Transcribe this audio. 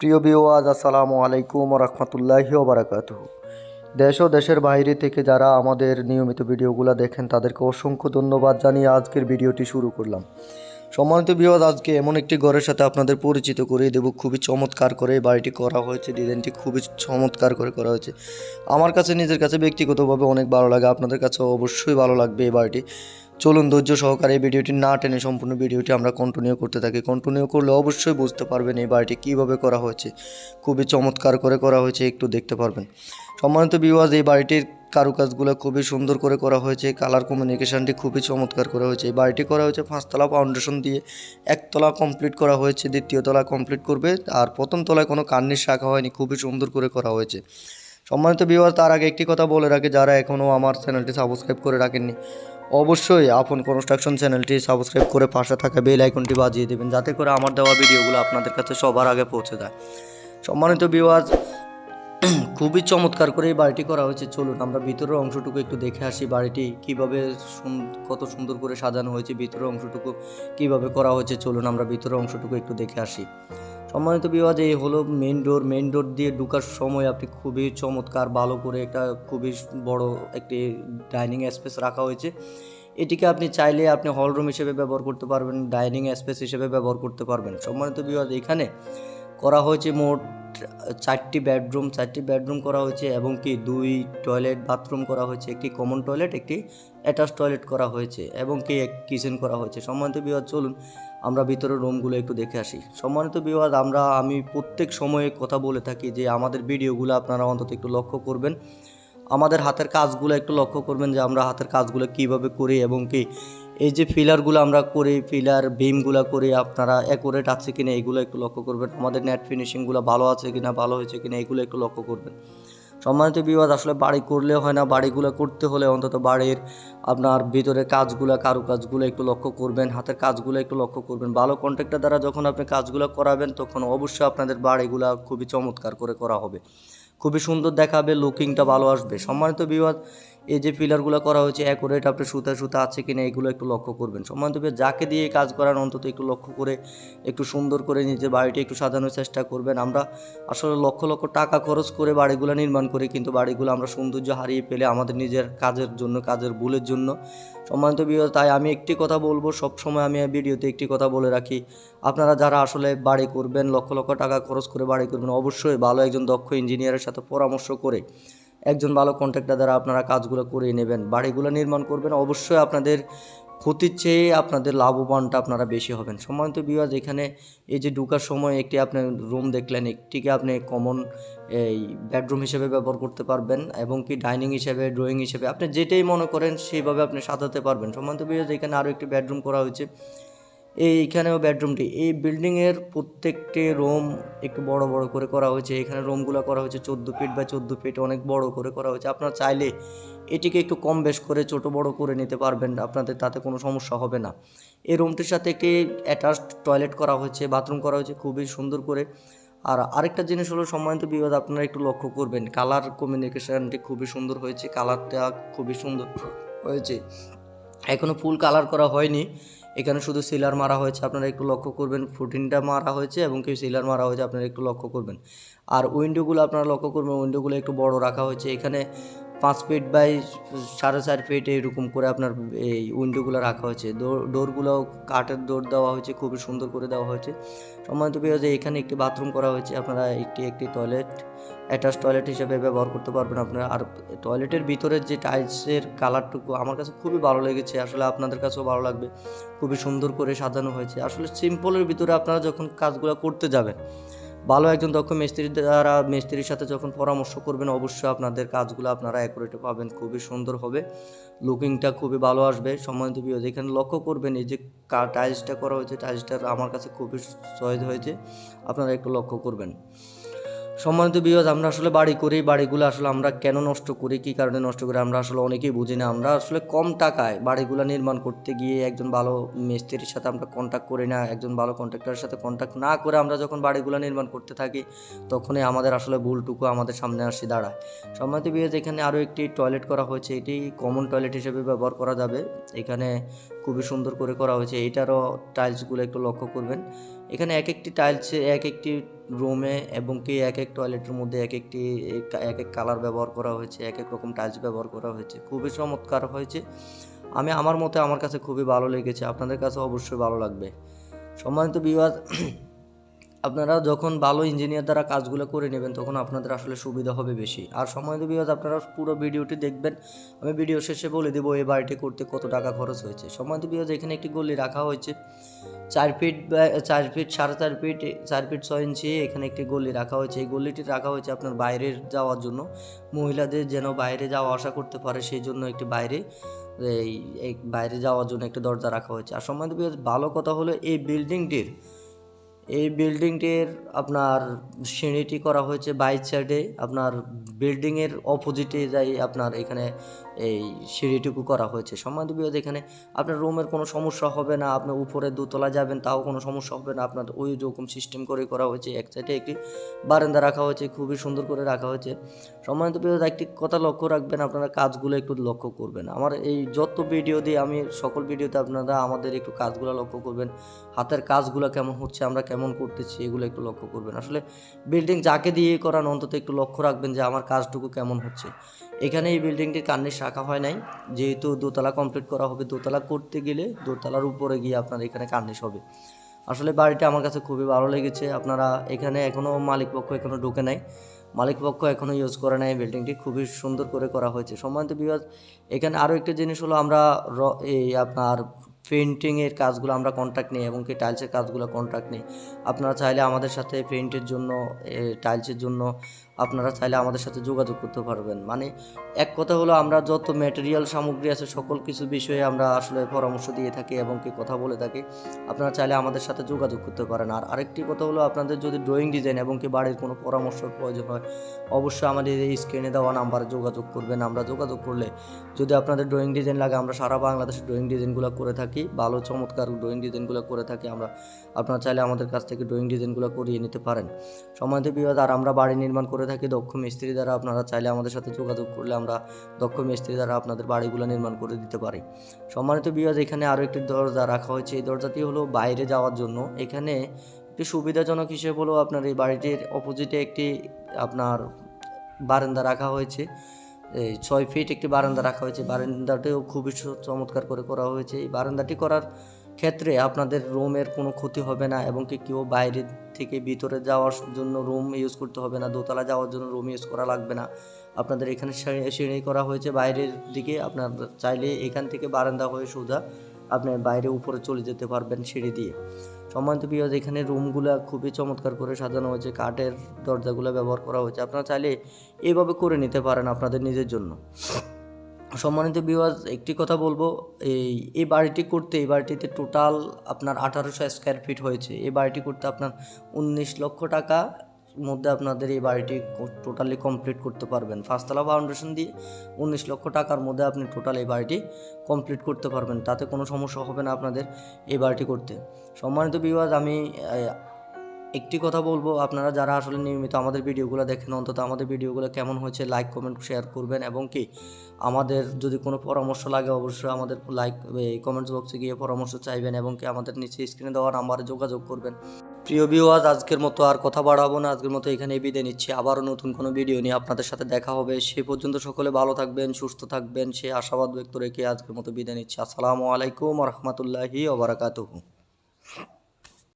প্রিয় বিওয়াজ আসসালামু আলাইকুম রহমতুল্লাহি ওবরাকাতুহ দেশ ও দেশের বাইরে থেকে যারা আমাদের নিয়মিত ভিডিওগুলো দেখেন, তাদেরকে অসংখ্য ধন্যবাদ জানিয়ে আজকের ভিডিওটি শুরু করলাম। সম্মানিত বিওয়াজ আজকে এমন একটি ঘরের সাথে আপনাদের পরিচিত করিয়ে দেব। খুবই চমৎকার করে বাড়িটি করা হয়েছে, ডিজাইনটি খুবই চমৎকার করে করা হয়েছে। আমার কাছে, নিজের কাছে ব্যক্তিগতভাবে অনেক ভালো লাগে। আপনাদের কাছে অবশ্যই ভালো লাগবে এই বাড়িটি। চলুন ধৈর্য সহকারে ভিডিওটি না টেনে সম্পূর্ণ ভিডিওটি আমরা কন্টিনিউ করতে থাকি। কন্টিনিউ করলে অবশ্যই বুঝতে পারবেন এই বাড়িটি কীভাবে করা হয়েছে। খুবই চমৎকার করে করা হয়েছে, একটু দেখতে পারবেন। সম্মানিত বিওয়াজ এই বাড়িটির কারুকাজগুলো খুবই সুন্দর করে করা হয়েছে। কালার কমিউনিকেশনটি খুবই চমৎকার করা হয়েছে। এই বাড়িটি করা হয়েছে পাঁচতলা ফাউন্ডেশন দিয়ে। একতলা কমপ্লিট করা হয়েছে, দ্বিতীয় তলা কমপ্লিট করবে। আর প্রথম তলায় কোনো কান্নির শাখা হয়নি, খুবই সুন্দর করে করা হয়েছে। সম্মানিত বিওয়াজ তার আগে একটি কথা বলে রাখি, যারা এখনও আমার চ্যানেলটি সাবস্ক্রাইব করে রাখেননি অবশ্যই আপন কনস্ট্রাকশন চ্যানেলটি সাবস্ক্রাইব করে পাশে থাকা বেল আইকনটি বাজিয়ে দেবেন, যাতে করে আমার দেওয়া ভিডিওগুলো আপনাদের কাছে সবার আগে পৌঁছে যায়। সম্মানিত বিওয়াজ খুবই চমৎকার করে এই বাড়িটি করা হয়েছে। চলুন আমরা ভিতরের অংশটুকু একটু দেখে আসি বাড়িটি কীভাবে কত সুন্দর করে সাজানো হয়েছে, ভিতরের অংশটুকু কীভাবে করা হয়েছে। চলুন আমরা ভিতরের অংশটুকু একটু দেখে আসি। সম্মানিত বিবাহ এই হলো মেন ডোর মেন ডোর দিয়ে ঢুকার সময় আপনি খুবই চমৎকার ভালো করে একটা খুবই বড় একটি ডাইনিং স্পেস রাখা হয়েছে। এটিকে আপনি চাইলে আপনি হল রুম হিসেবে ব্যবহার করতে পারবেন ডাইনিং স্পেস হিসেবে ব্যবহার করতে পারবেন। সম্মানিত বিবাহ এখানে করা হয়েছে মোট চারটি বেডরুম চারটি বেডরুম করা হয়েছে এবং কি দুই টয়লেট, বাথরুম করা হয়েছে, একটি কমন টয়লেট, একটি অ্যাটাচ টয়লেট করা হয়েছে এবং কি এক কিচেন করা হয়েছে। সম্মানিত বিভাগ চলুন আমরা ভিতরের রুমগুলো একটু দেখে আসি। সম্মানিত বিভাগ আমরা, আমি প্রত্যেক সময়ে কথা বলে থাকি যে আমাদের ভিডিওগুলো আপনারা অন্তত একটু লক্ষ্য করবেন। আমাদের হাতের কাজগুলো একটু লক্ষ্য করবেন যে আমরা হাতের কাজগুলো কীভাবে করি এবং কি এই যে ফিলারগুলো আমরা করি, ফিলার বিমগুলো করি, আপনারা অ্যাকুরেট আছে কিনা এগুলো একটু লক্ষ্য করবেন। আমাদের নেট ফিনিশিংগুলো ভালো আছে কিনা, ভালো হয়েছে কিনা, এগুলো একটু লক্ষ্য করবেন। সম্মানিত বিবাদ আসলে বাড়ি করলে হয় না, বাড়িগুলো করতে হলে অন্তত বাড়ির আপনার ভিতরে কাজগুলো, কারুকাজগুলো একটু লক্ষ্য করবেন, হাতের কাজগুলো একটু লক্ষ্য করবেন। ভালো কন্ট্রাক্টর দ্বারা যখন আপনি কাজগুলো করাবেন, তখন অবশ্যই আপনাদের বাড়িগুলো খুবই চমৎকার করে করা হবে। খুবই সুন্দর দেখাবে লুকিংটা ভালো আসবে। সম্মানিত বিবাদ এই যে পিলারগুলো করা হয়েছে অ্যাকুরেট আপনি সুতা সুতা আছে কিনা এগুলো একটু লক্ষ্য করবেন। সম্মানিত বিবাদ যাকে দিয়ে কাজ করান, অন্তত একটু লক্ষ্য করে, একটু সুন্দর করে নিজের বাড়িটি একটু সাজানোর চেষ্টা করবেন। আমরা আসলে লক্ষ লক্ষ টাকা খরচ করে বাড়িগুলো নির্মাণ করি, কিন্তু বাড়িগুলো আমরা সৌন্দর্য হারিয়ে ফেলে আমাদের নিজের কাজের জন্য, কাজের ভুলের জন্য। সম্মানিত বিবাদ তাই আমি একটি কথা বলব সব সময় আমি ভিডিওতে একটি কথা বলে রাখি। আপনারা যারা আসলে বাড়ি করবেন, লক্ষ লক্ষ টাকা খরচ করে বাড়ি করবেন, অবশ্যই ভালো একজন দক্ষ ইঞ্জিনিয়ারের সাথে পরামর্শ করে একজন ভালো কন্ট্রাক্টর দ্বারা আপনারা কাজগুলো করে নেবেন। বাড়িগুলো নির্মাণ করবেন, অবশ্যই আপনাদের ক্ষতির চেয়ে আপনাদের লাভবানটা আপনারা বেশি হবেন। সম্মানিত বিবাদ এখানে এই যে ঢুকার সময় একটি আপনি রুম দেখলেন, একটিকে আপনি কমন এই বেডরুম হিসেবে ব্যবহার করতে পারবেন এবং কি ডাইনিং হিসেবে ড্রয়িং হিসেবে, আপনি যেটাই মনে করেন সেইভাবে আপনি সাজাতে পারবেন। সম্মানিত বিবাদ এখানে আরও একটি বেডরুম করা হয়েছে। এইখানেও বেডরুমটি। এই বিল্ডিংয়ের প্রত্যেকটি রুম একটু বড় বড় করে করা হয়েছে। এখানে রুমগুলো করা হয়েছে চোদ্দ ফিট বা চোদ্দ ফিট অনেক বড় করে করা হয়েছে। আপনারা চাইলে এটিকে একটু কম বেশ করে ছোট বড় করে নিতে পারবেন আপনাদের তাতে কোনো সমস্যা হবে না। এই রুমটির সাথে একটি অ্যাটাচড টয়লেট করা হয়েছে বাথরুম করা হয়েছে খুবই সুন্দর করে। আর আরেকটা জিনিস হলো সম্মানিত বিবাদ, আপনারা একটু লক্ষ্য করবেন। কালার কমিউনিকেশনটি খুবই সুন্দর হয়েছে কালারটা খুবই সুন্দর হয়েছে। এখনও ফুল কালার করা হয়নি। এখানে শুধু সিলার মারা হয়েছে, আপনারা একটু লক্ষ্য করবেন, ফুটিনটা মারা হয়েছে এবং কেউ সিলার মারা হয়েছে, আপনারা একটু লক্ষ্য করবেন। আর উইন্ডোগুলো আপনারা লক্ষ্য করবেন উইন্ডোগুলো একটু বড় রাখা হয়েছে। এখানে পাঁচ ফিট বাই সাড়ে চার ফিট এইরকম করে আপনার এই উইন্ডোগুলো রাখা হয়েছে। ডোর ডোরগুলো কাঠের ডোর দেওয়া হয়েছে, খুবই সুন্দর করে দেওয়া হয়েছে। সম্মানিত যে এখানে একটি বাথরুম করা হয়েছে। আপনারা একটি একটি টয়লেট অ্যাটাচ টয়লেট হিসেবে ব্যবহার করতে পারবেন আপনারা। আর টয়লেটের ভিতরে যে টাইলসের কালারটুকু আমার কাছে খুবই ভালো লেগেছে। আসলে আপনাদের কাছেও ভালো লাগবে। খুবই সুন্দর করে সাজানো হয়েছে। আসলে সিম্পলের ভিতরে আপনারা যখন কাজগুলো করতে যাবেন ভালো একজন দক্ষ মিস্ত্রি দ্বারা মিস্ত্রির সাথে যখন পরামর্শ করবেন, অবশ্যই আপনাদের কাজগুলো আপনারা অ্যাকুরেটে পাবেন। খুবই সুন্দর হবে। লুকিংটা খুবই ভালো আসবে। সম্মানিত বিয়োজ এখানে লক্ষ্য করবেন, এই যে টাইলসটা করা হয়েছে টাইলসটা আমার কাছে খুবই সহজ হয়েছে। আপনারা একটু লক্ষ্য করবেন। সম্মানিত বিয়োজ আমরা আসলে বাড়ি করি, বাড়িগুলো আসলে আমরা কেন নষ্ট করি, কী কারণে নষ্ট করি, আমরা আসলে অনেকেই বুঝি না। আমরা আসলে কম টাকায় বাড়িগুলো নির্মাণ করতে গিয়ে একজন ভালো মিস্ত্রির সাথে আমরা কন্ট্যাক্ট করি না, একজন ভালো কন্ট্রাক্টরের সাথে কন্ট্যাক্ট না করে আমরা যখন বাড়িগুলো নির্মাণ করতে থাকি, তখনই আমাদের আসলে ভুলটুকু আমাদের সামনে আসি দাঁড়ায়। সম্মানিত বিয়োজ এখানে আরও একটি টয়লেট করা হয়েছে, এটি কমন টয়লেট হিসেবে ব্যবহার করা যাবে। এখানে খুবই সুন্দর করে করা হয়েছে, এইটারও টাইলসগুলো একটু লক্ষ্য করবেন। এখানে এক একটি টাইলসে এক একটি রুমে এবং কি এক এক টয়লেটের মধ্যে এক একটি এক এক কালার ব্যবহার করা হয়েছে, এক এক রকম টাইলস ব্যবহার করা হয়েছে। খুবই চমৎকার হয়েছে। আমি আমার মতে আমার কাছে খুবই ভালো লেগেছে। আপনাদের কাছে অবশ্যই ভালো লাগবে। সম্মানিত বিবাদ আপনারা যখন ভালো ইঞ্জিনিয়ার দ্বারা কাজগুলো করে নেবেন, তখন আপনাদের আসলে সুবিধা হবে বেশি। আর সম্মানিত বিবাদ আপনারা পুরো ভিডিওটি দেখবেন। আমি ভিডিও শেষে বলে দেবো এই বাড়িটি করতে কত টাকা খরচ হয়েছে। সম্মানিত বিবাদ এখানে একটি গলি রাখা হয়েছে। চার ফিট চার ফিট সাড়ে চার ফিট চার ফিট ছয় ইঞ্চি এখানে একটি গলি রাখা হয়েছে। এই গলিটি রাখা হয়েছে আপনার বাইরে যাওয়ার জন্য। মহিলাদের যেন বাইরে যাওয়া আসা করতে পারে, সেই জন্য একটি বাইরে, এই বাইরে যাওয়ার জন্য একটি দরজা রাখা হয়েছে। আর সময় সম্বন্ধে ভালো কথা হলো এই বিল্ডিংটির এই বিল্ডিংটির আপনার সিঁড়িটি করা হয়েছে বাইক সাইডে আপনার বিল্ডিংয়ের অপোজিটে যাই আপনার এখানে এই সিঁড়িটুকু করা হয়েছে। সম্মানিত বিরোধ, এখানে আপনার রুমের কোনো সমস্যা হবে না আপনি উপরে দোতলা যাবেন তাও কোনো সমস্যা হবে না। আপনার ওই রকম সিস্টেম করে করা হয়েছে। এক সাইডে একটি বারান্দা রাখা হয়েছে, খুবই সুন্দর করে রাখা হয়েছে। সম্মানিত বিরোধ, একটি কথা লক্ষ্য রাখবেন, আপনারা কাজগুলো একটু লক্ষ্য করবেন। আমার এই যত ভিডিও দিই আমি সকল ভিডিওতে আপনারা আমাদের একটু কাজগুলো লক্ষ্য করবেন, হাতের কাজগুলো কেমন হচ্ছে, আমরা কেমন করতেছি, এগুলো একটু লক্ষ্য করবেন। আসলে বিল্ডিং যাকে দিয়ে করান, অন্তত একটু লক্ষ্য রাখবেন যে আমার কাজটুকু কেমন হচ্ছে। এখানে এই বিল্ডিংটির কার্নিশ রাখা হয় নাই। যেহেতু দোতলা কমপ্লিট করা হবে, দোতলা করতে গেলে দোতলার উপরে গিয়ে আপনার এখানে কার্নিশ হবে। আসলে বাড়িটা আমার কাছে খুবই ভালো লেগেছে। আপনারা এখানে এখনও মালিকপক্ষ এখনও ঢুকে নাই। মালিকপক্ষ এখনও ইউজ করে নাই। বিল্ডিংটি খুবই সুন্দর করে করা হয়েছে। সম্মানিত বিভাগ এখানে আরও একটি জিনিস হলো আমরা এই আপনার পেন্টিংয়ের কাজগুলো আমরা কন্ট্রাক্ট নিই এবং কি টাইলসের কাজগুলো কন্ট্রাক্ট নিই। আপনারা চাইলে আমাদের সাথে পেন্টের জন্য টাইলসের জন্য আপনারা চাইলে আমাদের সাথে যোগাযোগ করতে পারবেন। মানে এক কথা হলো, আমরা যত ম্যাটেরিয়াল সামগ্রী আছে, সকল কিছু বিষয়ে আমরা আসলে পরামর্শ দিয়ে থাকি এবং কি কথা বলে থাকি, আপনারা চাইলে আমাদের সাথে যোগাযোগ করতে পারেন। আর আরেকটি কথা হলো, আপনাদের যদি ড্রয়িং ডিজাইন এবং কি বাড়ির কোনো পরামর্শের প্রয়োজন হয়, অবশ্যই আমাদের এই স্ক্রিনে দেওয়া নাম্বারে যোগাযোগ করবেন। আমরা যোগাযোগ করলে যদি আপনাদের ড্রয়িং ডিজাইন লাগে, আমরা সারা বাংলাদেশে ড্রয়িং ডিজাইনগুলো করে থাকি, ভালো চমৎকার ড্রয়িং ডিজাইনগুলো করে থাকি আমরা। আপনারা চাইলে আমাদের কাছ থেকে ড্রয়িং ডিজাইনগুলো করিয়ে নিতে পারেন। সম্মানিত বিবাদ আর আমরা বাড়ি নির্মাণ করে থাকি, দক্ষ মিস্ত্রি দ্বারা আপনারা চাইলে আমাদের সাথে যোগাযোগ করলে আমরা দক্ষ মিস্ত্রি দ্বারা আপনাদের বাড়িগুলো নির্মাণ করে দিতে পারি। সম্মানিত বিবাদ এখানে আরও একটি দরজা রাখা হয়েছে। এই দরজাটি হলো বাইরে যাওয়ার জন্য। এখানে একটি সুবিধাজনক হিসেবে হলো আপনার এই বাড়িটির অপোজিটে একটি আপনার বারান্দা রাখা হয়েছে। এই ছয় ফিট একটি বারান্দা রাখা হয়েছে। বারান্দাটিও খুবই চমৎকার করে করা হয়েছে। এই বারান্দাটি করার ক্ষেত্রে আপনাদের রুমের কোনো ক্ষতি হবে না এবং কি কেউ বাইরে থেকে ভিতরে যাওয়ার জন্য রুম ইউজ করতে হবে না, দোতলা যাওয়ার জন্য রুম ইউজ করা লাগবে না। আপনাদের এখানে সিঁড়ি- করা হয়েছে বাইরের দিকে, আপনার চাইলে এখান থেকে বারান্দা হয়ে সোজা আপনি বাইরে উপরে চলে যেতে পারবেন সিঁড়ি দিয়ে। সম্মানিত বিয়াজ এখানে রুমগুলো খুবই চমৎকার করে সাজানো হয়েছে, কাঠের দরজাগুলো ব্যবহার করা হয়েছে। আপনারা চাইলে এইভাবে করে নিতে পারেন আপনাদের নিজের জন্য। সম্মানিত বিওয়াজ একটি কথা বলব, এই এই বাড়িটি করতে, এই বাড়িটিতে টোটাল আপনার আঠারোশো স্কোয়ার ফিট হয়েছে। এই বাড়িটি করতে আপনার উনিশ লক্ষ টাকা মধ্যে আপনাদের এই বাড়িটি টোটালি কমপ্লিট করতে পারবেন। পাঁচতলা ফাউন্ডেশন দিয়ে উনিশ লক্ষ টাকার মধ্যে আপনি টোটাল এই বাড়িটি কমপ্লিট করতে পারবেন। তাতে কোনো সমস্যা হবে না আপনাদের এই বাড়িটি করতে। সম্মানিত বিওয়াজ আমি একটি কথা বলব, আপনারা যারা আসলে নিয়মিত আমাদের ভিডিওগুলো দেখেন, অন্তত আমাদের ভিডিওগুলো কেমন হয়েছে লাইক কমেন্ট শেয়ার করবেন এবং কি আমাদের যদি কোনো পরামর্শ লাগে, অবশ্যই আমাদের লাইক কমেন্টস বক্সে গিয়ে পরামর্শ চাইবেন এবং কি আমাদের নিচে স্ক্রিনে দেওয়া নাম্বারে যোগাযোগ করবেন। প্রিয় ভিউয়ার্স আজকের মতো আর কথা বাড়াবো না, আজকের মতো এখানে বিদায় নিচ্ছি, আবারও নতুন কোনো ভিডিও নিয়ে আপনাদের সাথে দেখা হবে, সে পর্যন্ত সকলে ভালো থাকবেন, সুস্থ থাকবেন, সে আশাবাদ ব্যক্ত রেখে আজকের মতো বিদায় নিচ্ছি, আসসালামু আলাইকুম রহমতুল্লাহি ওবরাকাতুহু